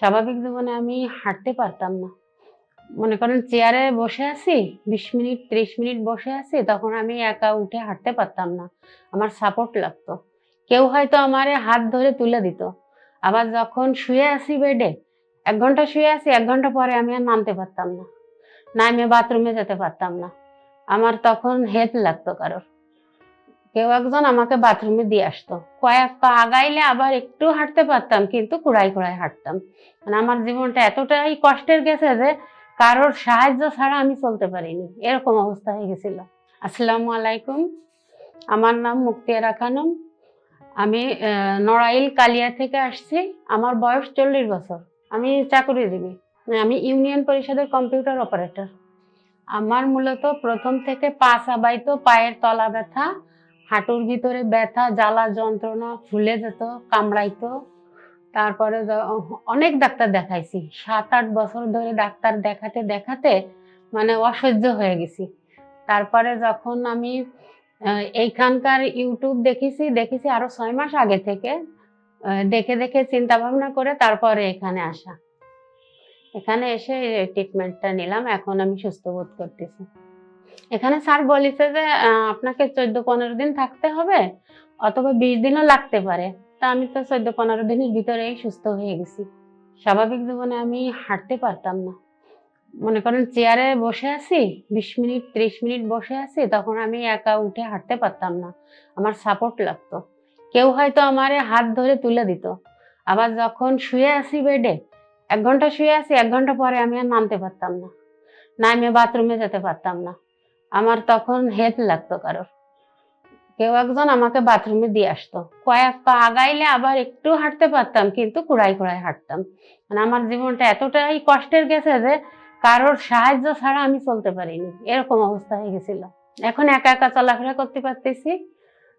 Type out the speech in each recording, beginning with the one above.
স্বাভাবিক জীবনে আমি হাঁটতে পারতাম না। মনে করেন চেয়ারে বসে আছি, বিশ মিনিট, ত্রিশ মিনিট বসে আছি, তখন আমি একা উঠে হাঁটতে পারতাম না। আমার সাপোর্ট লাগতো। কেউ হয়তো আমারে হাত ধরে তুলে দিত। আবার যখন শুয়ে আছি বেডে এক ঘণ্টা শুয়ে আছি, এক ঘণ্টা পরে আমি আর নামতে পারতাম না। না, আমি বাথরুমে যেতে পারতাম না। আমার তখন হেল্প লাগতো কারোর। কেউ একজন আমাকে বাথরুমে দিয়ে আসতো। কয়েক পা আগাইলে আবার একটু হাঁটতে পারতাম, কিন্তু কুড়াই কুড়াই হাঁটতাম। মানে আমার জীবনটা এতটাই কষ্টের গেছে যে কারোর সাহায্য ছাড়া আমি চলতে পারিনি। এরকম অবস্থা হয়ে গেছিল। আসসালামু আলাইকুম। আমার নাম মুক্তিয়ারা খানম। আমি নড়াইল কালিয়া থেকে আসছি। আমার বয়স চল্লিশ বছর। আমি চাকরিজীবী। আমি ইউনিয়ন পরিষদের কম্পিউটার অপারেটর। আমার মূলত প্রথম থেকে পা চাবাইতো পায়ের তলা ব্যথা হাঁটুর ভিতরে ব্যথা, জ্বালা, যন্ত্রণা, ফুলে যেত, কামড়াইতো। তারপরে অনেক ডাক্তার দেখাইছি। সাত আট বছর ধরে ডাক্তার দেখাতে দেখাতে মানে অসহ্য হয়ে গেছি। তারপরে যখন আমি এইখানকার ইউটিউব দেখেছি দেখেছি আরও ছয় মাস আগে থেকে দেখে দেখে চিন্তা ভাবনা করে তারপরে এখানে আসা। এখানে এসে ট্রিটমেন্টটা নিলাম, এখন আমি সুস্থ বোধ করতেছি। এখানে স্যার বলেছে যে আপনাকে চোদ্দ পনেরো দিন থাকতে হবে, অথবা বিশ দিনও লাগতে পারে। তা আমি তো চোদ্দ পনেরো দিনের ভিতরেই সুস্থ হয়ে গেছি। স্বাভাবিক জীবনে আমি হাঁটতে পারতাম না। মনে করেন চেয়ারে বসে আছি, বিশ মিনিট, ত্রিশ মিনিট বসে আছি, তখন আমি একা উঠে হাঁটতে পারতাম না। আমার সাপোর্ট লাগতো। কেউ হয়তো আমারে হাত ধরে তুলে দিত। আবার যখন শুয়ে আছি বেডে, এক ঘণ্টা শুয়ে আছি, এক ঘণ্টা পরে আমি আর নামতে পারতাম না। না, আমি বাথরুমে যেতে পারতাম না। আমার তখন হেল্প লাগতো কারোর। কেউ একজন আমাকে বাথরুমে দিয়ে আসতো। কয়েক পা আগাইলে আবার একটু হাঁটতে পারতাম, কিন্তু কুড়াই কুড়াই হাঁটতাম। মানে আমার জীবনটা এতটাই কষ্টের গেছে যে কারোর সাহায্য ছাড়া আমি চলতে পারিনি। এরকম অবস্থা হয়ে গেছিল। এখন একা একা চলাফেরা করতে পারতেছি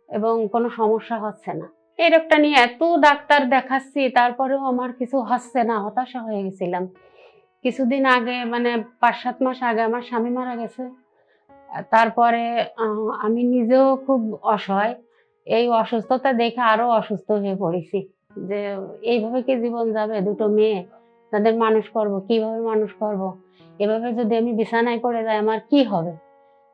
এবং কোনো সমস্যা হচ্ছে না। এই রোগটা নিয়ে এত ডাক্তার দেখাচ্ছি, তারপরেও আমার কিছু হচ্ছে না, হতাশা হয়ে গেছিলাম। কিছুদিন আগে মানে পাঁচ সাত মাস আগে আমার স্বামী মারা গেছে। তারপরে আমি নিজেও খুব অসহায়। এই অসুস্থতা দেখে আরও অসুস্থ হয়ে পড়েছি। যে এইভাবে কি জীবন যাবে দুটো মেয়ে? তাদের মানুষ করব, কীভাবে মানুষ করব? এভাবে যদি আমি বিছানায় পড়ে যাই, আমার কি হবে?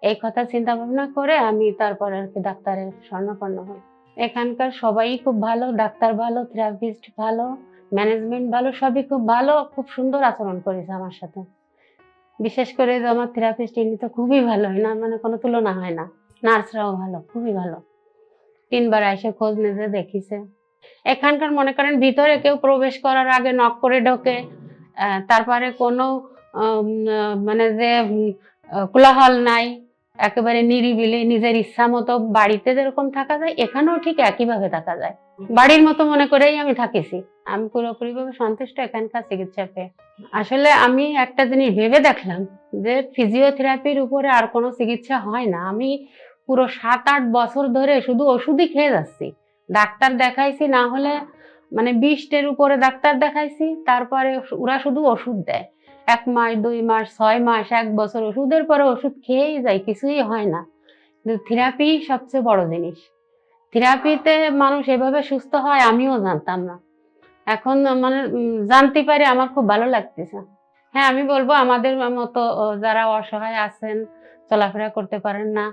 এই কথা চিন্তা ভাবনা করে আমি তারপরে আর কি ডাক্তারের স্বর্ণপন্ন হই। এখানকার সবাই খুব ভালো, ডাক্তার ভালো, থেরাপিস্ট ভালো, ম্যানেজমেন্ট ভালো, সবই খুব ভালো, খুব সুন্দর আচরণ করেছে আমার সাথে। বিশেষ করে আমার থেরাপিস্ট ইনি তো খুবই ভালো হয় না মানে কোনো তুলনা হয় না। নার্সরাও ভালো, খুবই ভালো। তিনবার এসে খোঁজ নিতে দেখিছে। এখানকার মনে করেন ভিতরে কেউ প্রবেশ করার আগে নক করে ঢোকে তারপরে কোনো মানে যে কোলাহল নাই। একেবারে নিরিবিলি, নিজের ইচ্ছা মতো বাড়িতে যেরকম থাকা যায়, এখানেও ঠিক একইভাবে থাকা যায়। বাড়ির মতো মনে করেই আমি থাকিছি। আমি পুরোপুরিভাবে সন্তুষ্ট এখানকার চিকিৎসা পেয়ে। আসলে আমি একটা জিনিস ভেবে দেখলাম যে ফিজিওথেরাপির উপরে আর কোনো চিকিৎসা হয় না। আমি পুরো সাত আট বছর ধরে শুধু ওষুধই খেয়ে যাচ্ছি। ডাক্তার দেখাইছি, না হলে মানে বিশটের উপরে ডাক্তার দেখাইছি, তারপরে ওরা শুধু ওষুধ দেয়। এক মাস, দুই মাস, ছয় মাস, এক বছর ওষুধের পরে ওষুধ খেয়েই যায়, কিছুই হয় না। কিন্তু থেরাপি সবচেয়ে বড় জিনিস। থেরাপিতে মানুষ এভাবে সুস্থ হয় আমিও জানতাম না। এখন মানে জানতে পারি আমার খুব ভালো লাগতেছে। হ্যাঁ আমি বলব আমাদের মতো যারা অসহায় আছেন, চলাফেরা করতে পারেন না।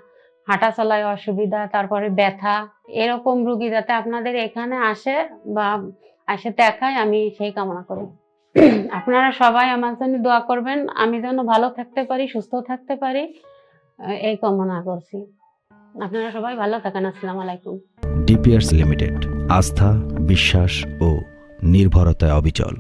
হাঁটা চলায় অসুবিধা, তারপরে ব্যথা, এরকম রুগী যাতে আপনাদের এখানে আসে বা আসে দেখায়, আমি সেই কামনা করি। আপনারা সবাই আমার জন্য দোয়া করবেন। আমি যেন ভালো থাকতে পারি, সুস্থ থাকতে পারি। এই কামনা করছি। আপনারা সবাই ভালো থাকেন। আসসালামু আলাইকুম। ডিপিআরস লিমিটেড, আস্থা, বিশ্বাস ও নির্ভরতায় অবিচল।